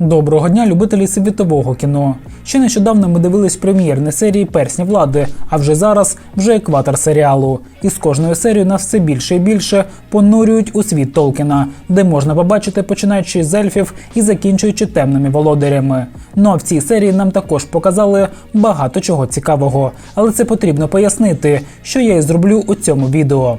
Доброго дня, любителі світового кіно. Ще нещодавно ми дивились прем'єрні серії Персні влади, а вже зараз вже екватор серіалу. І з кожною серією нас все більше і більше понурюють у світ Толкіна, де можна побачити починаючи з ельфів і закінчуючи темними володарями. Ну а в цій серії нам також показали багато чого цікавого, але це потрібно пояснити, що я і зроблю у цьому відео.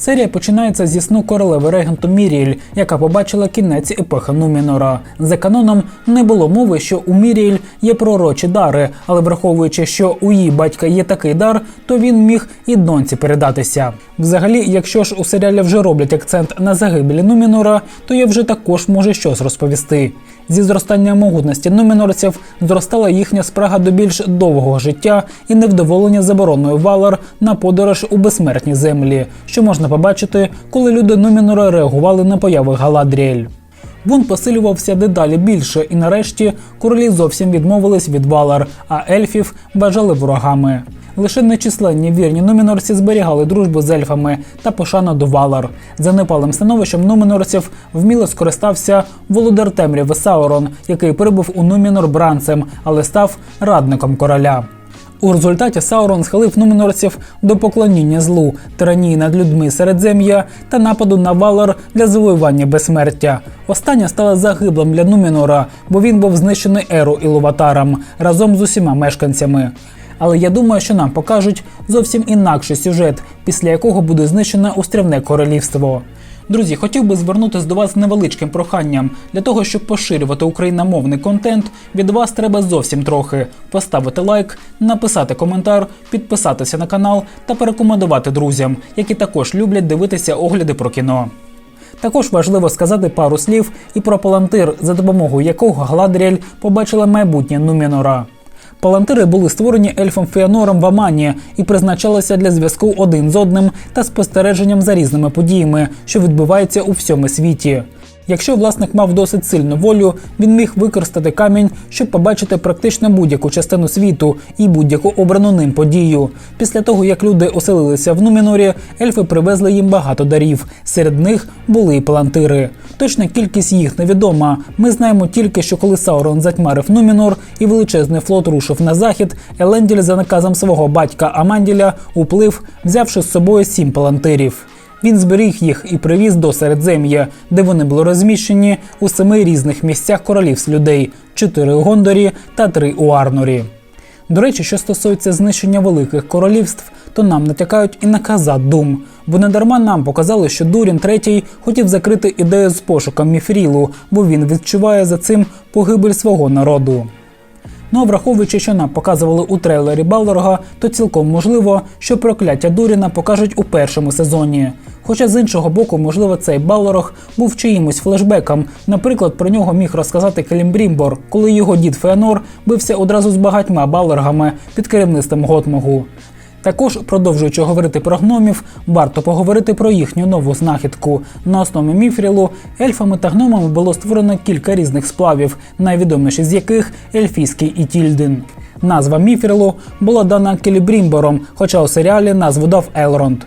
Серія починається зі сну королеви регенту Міріель, яка побачила кінець епохи Нумінора. За каноном не було мови, що у Міріель є пророчі дари, але враховуючи, що у її батька є такий дар, то він міг і доньці передатися. Взагалі, якщо ж у серіалі вже роблять акцент на загибелі Нумінора, то я вже також можу щось розповісти. Зі зростанням могутності нумінорців зростала їхня спрага до більш довгого життя і невдоволення забороною Валар на подорож у безсмертні землі, що можна побачити, коли люди Нумінора реагували на появи Галадріель. Бунт посилювався дедалі більше, і нарешті королі зовсім відмовились від Валар, а ельфів бажали ворогами. Лише нечисленні вірні нумінорці зберігали дружбу з ельфами та пошану до Валар. За непалим становищем нумінорців вміло скористався володар темряви Саурон, який прибув у Нумінор бранцем, але став радником короля. У результаті Саурон схилив нумінорців до поклоніння злу, тиранії над людьми середзем'я та нападу на Валор для завоювання безсмертя. Остання стала загиблим для Нумінора, бо він був знищений Еру Ілуватаром разом з усіма мешканцями. Але я думаю, що нам покажуть зовсім інакший сюжет, після якого буде знищене острівне королівство. Друзі, хотів би звернутися до вас з невеличким проханням. Для того, щоб поширювати україномовний контент, від вас треба зовсім трохи поставити лайк, написати коментар, підписатися на канал та порекомендувати друзям, які також люблять дивитися огляди про кіно. Також важливо сказати пару слів і про палантир, за допомогою якого Гладріель побачила майбутнє Нумінора. Палантири були створені ельфом Феонором в Амані і призначалися для зв'язку один з одним та спостереженням за різними подіями, що відбуваються у всьому світі. Якщо власник мав досить сильну волю, він міг використати камінь, щоб побачити практично будь-яку частину світу і будь-яку обрану ним подію. Після того, як люди оселилися в Нумінорі, ельфи привезли їм багато дарів. Серед них були і палантири. Точна кількість їх невідома. Ми знаємо тільки, що коли Саурон затьмарив Нумінор і величезний флот рушив на захід, Еленділь за наказом свого батька Аманділя уплив, взявши з собою сім палантирів. Він зберіг їх і привіз до Середзем'я, де вони були розміщені у семи різних місцях королівств людей: чотири у Гондорі та три у Арнорі. До речі, що стосується знищення великих королівств, то нам натякають і на Казат Дум, бо недарма нам показали, що Дурін III хотів закрити ідею з пошуком Міфрілу, бо він відчуває за цим погибель свого народу. Ну а враховуючи, що нам показували у трейлері Балдорга, то цілком можливо, що прокляття Дуріна покажуть у першому сезоні. Хоча з іншого боку, можливо, цей Балорог був чиїмось флешбеком. Наприклад, про нього міг розказати Келімбрімбор, коли його дід Феонор бився одразу з багатьма Балрогами під керівництвом Готмогу. Також, продовжуючи говорити про гномів, варто поговорити про їхню нову знахідку. На основі міфрілу ельфами та гномами було створено кілька різних сплавів, найвідоміші з яких ельфійський і Тільдин. Назва міфрілу була дана Келібрімбором, хоча у серіалі назву дав Елронд.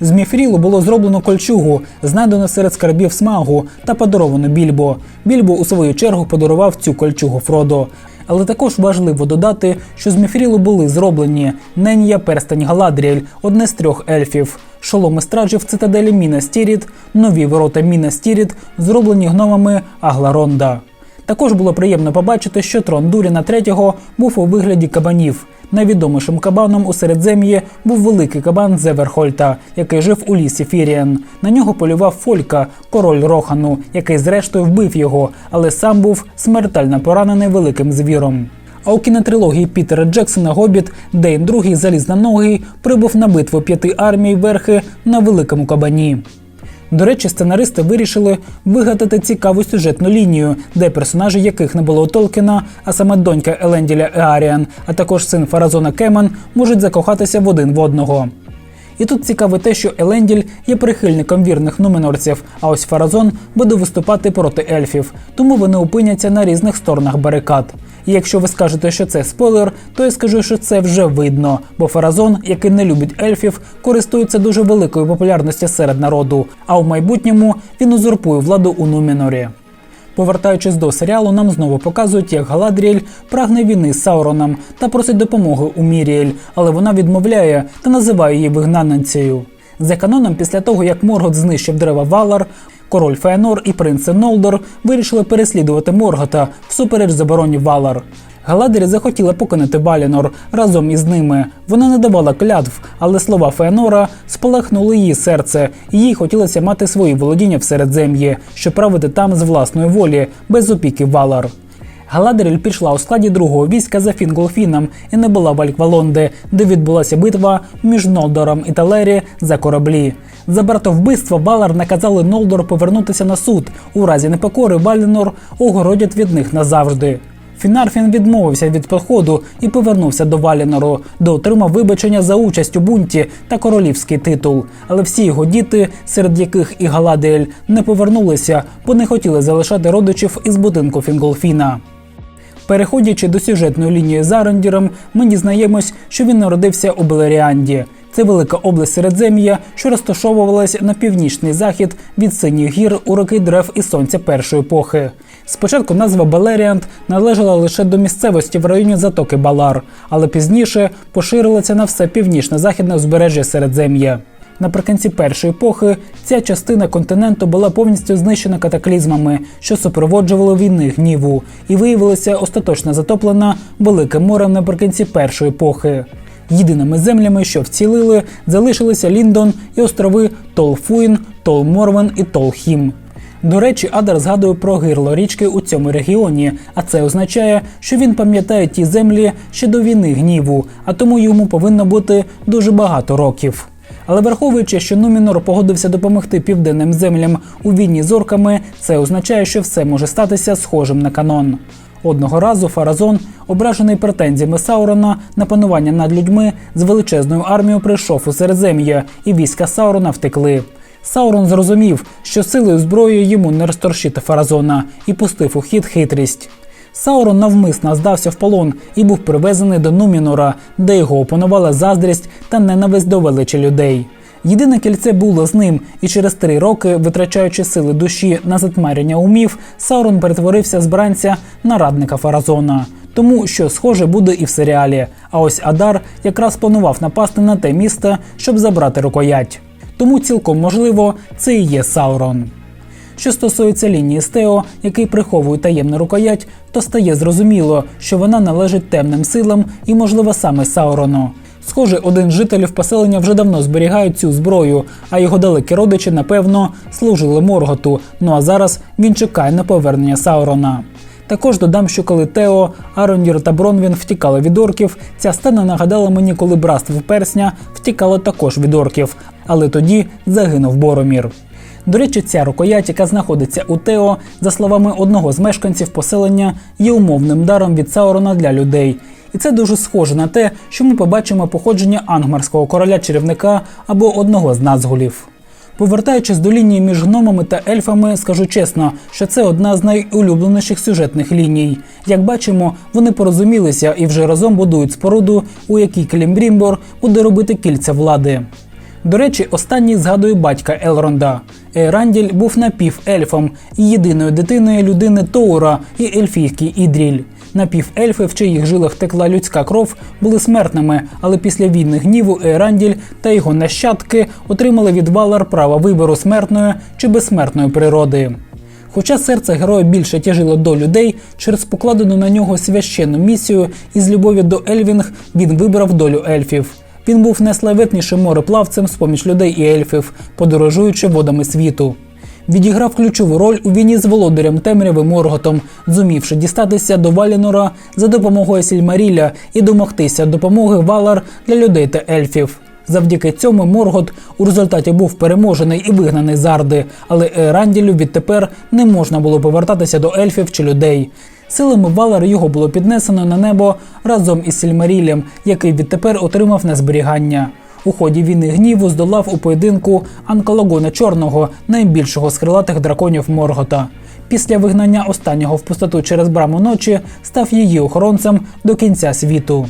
З міфрілу було зроблено кольчугу, знайдено серед скарбів смагу та подаровано більбо. Більбо у свою чергу подарував цю кольчугу Фродо. Але також важливо додати, що з міфрілу були зроблені Ненія Перстень Галадріель, одне з трьох ельфів, шоломи стражі в цитаделі Міна Стіріт, нові ворота Міна Стіріт, зроблені гномами Агларонда. Також було приємно побачити, що трон Дуріна III був у вигляді кабанів. Найвідомішим кабаном у Середзем'ї був великий кабан Зеверхольта, який жив у лісі Фіріен. На нього полював Фолька, король Рохану, який зрештою вбив його, але сам був смертельно поранений великим звіром. А у кінотрилогії Пітера Джексона Гобіт Дейн II Залізноногий прибув на битву п'яти армій верхи на великому кабані. До речі, сценаристи вирішили вигадати цікаву сюжетну лінію, де персонажі яких не було у Толкіна, а саме донька Еленділя Еаріан, а також син Фаразона Кеман можуть закохатися в один в одного. І тут цікаве те, що Еленділь є прихильником вірних нуменорців, а ось Фаразон буде виступати проти ельфів, тому вони опиняться на різних сторонах барикад. І якщо ви скажете, що це спойлер, то я скажу, що це вже видно, бо Фаразон, який не любить ельфів, користується дуже великою популярністю серед народу, а в майбутньому він узурпує владу у Нумінорі. Повертаючись до серіалу, нам знову показують, як Галадріель прагне війни з Сауроном та просить допомоги у Міріель, але вона відмовляє та називає її вигнанницею. За каноном, після того як Моргот знищив дерева Валар, король Феанор і принц Нолдор вирішили переслідувати Моргота всупереч забороні Валар. Галадрі захотіла покинути Валінор разом із ними. Вона не давала клятв, але слова Феанора спалахнули її серце, і їй хотілося мати свої володіння в Середзем'ї, щоб правити там з власної волі, без опіки Валар. Галадріль пішла у складі другого війська за Фінголфіном і не була в Альквалонде, де відбулася битва між Нолдором і Талері за кораблі. За братовбивство Валар наказали Нолдор повернутися на суд. У разі непокори Валінор огородять від них назавжди. Фінарфін відмовився від походу і повернувся до Валінору, де отримав вибачення за участь у бунті та королівський титул. Але всі його діти, серед яких і Галадіель, не повернулися, бо не хотіли залишати родичів із будинку Фінголфіна. Переходячи до сюжетної лінії з Арендіром, ми дізнаємось, що він народився у Белеріанді. Це велика область Середзем'я, що розташовувалась на північний захід від синіх гір у роки дерев і сонця першої епохи. Спочатку назва Балеріант належала лише до місцевості в районі затоки Балар, але пізніше поширилася на все північно-західне узбережжя Середзем'я. Наприкінці першої епохи ця частина континенту була повністю знищена катаклізмами, що супроводжували війни гніву, і виявилася остаточно затоплена Великим морем наприкінці першої епохи. Єдиними землями, що вцілили, залишилися Ліндон і острови Толфуїн, Толморвен і Толхім. До речі, Адар згадує про гирло річки у цьому регіоні, а це означає, що він пам'ятає ті землі ще до війни гніву, а тому йому повинно бути дуже багато років. Але враховуючи, що Нумінор погодився допомогти південним землям у війні з орками, це означає, що все може статися схожим на канон. Одного разу Фаразон, ображений претензіями Саурона на панування над людьми, з величезною армією прийшов у Середзем'я, і війська Саурона втекли. Саурон зрозумів, що силою зброєю йому не розторщити Фаразона, і пустив у хід хитрість. Саурон навмисно здався в полон і був привезений до Нумінора, де його опанувала заздрість та ненависть до величі людей. Єдине кільце було з ним, і через три роки, витрачаючи сили душі на затмарення умів, Саурон перетворився з бранця на радника Фаразона. Тому що схоже буде і в серіалі. А ось Адар якраз планував напасти на те місто, щоб забрати рукоять. Тому цілком можливо, це і є Саурон. Що стосується лінії Стео, який приховує таємну рукоять, то стає зрозуміло, що вона належить темним силам і, можливо, саме Саурону. Схоже, один з жителів поселення вже давно зберігає цю зброю, а його далекі родичі, напевно, служили Морготу. Ну а зараз він чекає на повернення Саурона. Також додам, що коли Тео, Арондір та Бронвін втікали від орків, ця сцена нагадала мені, коли братство персня втікало також від орків, але тоді загинув Боромір. До речі, ця рукоять, яка знаходиться у Тео, за словами одного з мешканців поселення, є умовним даром від Саурона для людей. І це дуже схоже на те, що ми побачимо походження ангмарського короля чарівника або одного з назгулів. Повертаючись до лінії між гномами та ельфами, скажу чесно, що це одна з найулюбленіших сюжетних ліній. Як бачимо, вони порозумілися і вже разом будують споруду, у якій Клімбрімбор буде робити кільця влади. До речі, останній згадує батька Елронда. Еранділь був напівельфом і єдиною дитиною людини Тоура і ельфійки Ідріль. Напівельфи, в чиїх жилах текла людська кров, були смертними, але після війни гніву Еранділь та його нащадки отримали від Валар право вибору смертної чи безсмертної природи. Хоча серце героя більше тяжило до людей, через покладену на нього священну місію із любові до Ельвінг він вибрав долю ельфів. Він був найславетнішим мореплавцем з поміж людей і ельфів, подорожуючи водами світу. Відіграв ключову роль у війні з володарем темряви Морготом, зумівши дістатися до Валінора за допомогою Сільмаріля і домогтися допомоги Валар для людей та ельфів. Завдяки цьому Моргот у результаті був переможений і вигнаний з Арди, але Еранділю відтепер не можна було повертатися до ельфів чи людей. Силами Валар його було піднесено на небо разом із Сільмарілем, який відтепер отримав на зберігання. у ході війни гніву здолав у поєдинку Анкалагона Чорного, найбільшого з крилатих драконів Моргота. Після вигнання останнього в пустоту через браму ночі став її охоронцем до кінця світу.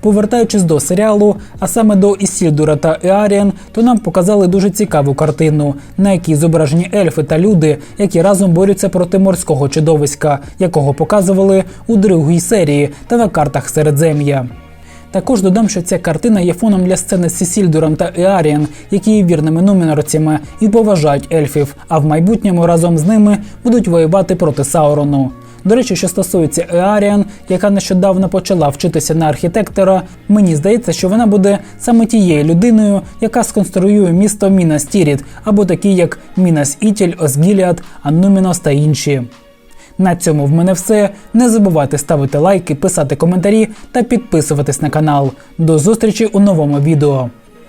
Повертаючись до серіалу, а саме до Ісільдура та Еаріан, то нам показали дуже цікаву картину, на якій зображені ельфи та люди, які разом борються проти морського чудовиська, якого показували у другій серії та на картах Середзем'я. Також додам, що ця картина є фоном для сцени з Сісільдуром та Еаріан, які є вірними нумінорцями і поважають ельфів, а в майбутньому разом з ними будуть воювати проти Саурону. До речі, що стосується Еаріан, яка нещодавно почала вчитися на архітектора, мені здається, що вона буде саме тією людиною, яка сконструює місто Мінас Тіріт, або такі як Мінас Ітіль, Осгіліад, Аннумінос та інші. На цьому в мене все. Не забувайте ставити лайки, писати коментарі та підписуватись на канал. До зустрічі у новому відео.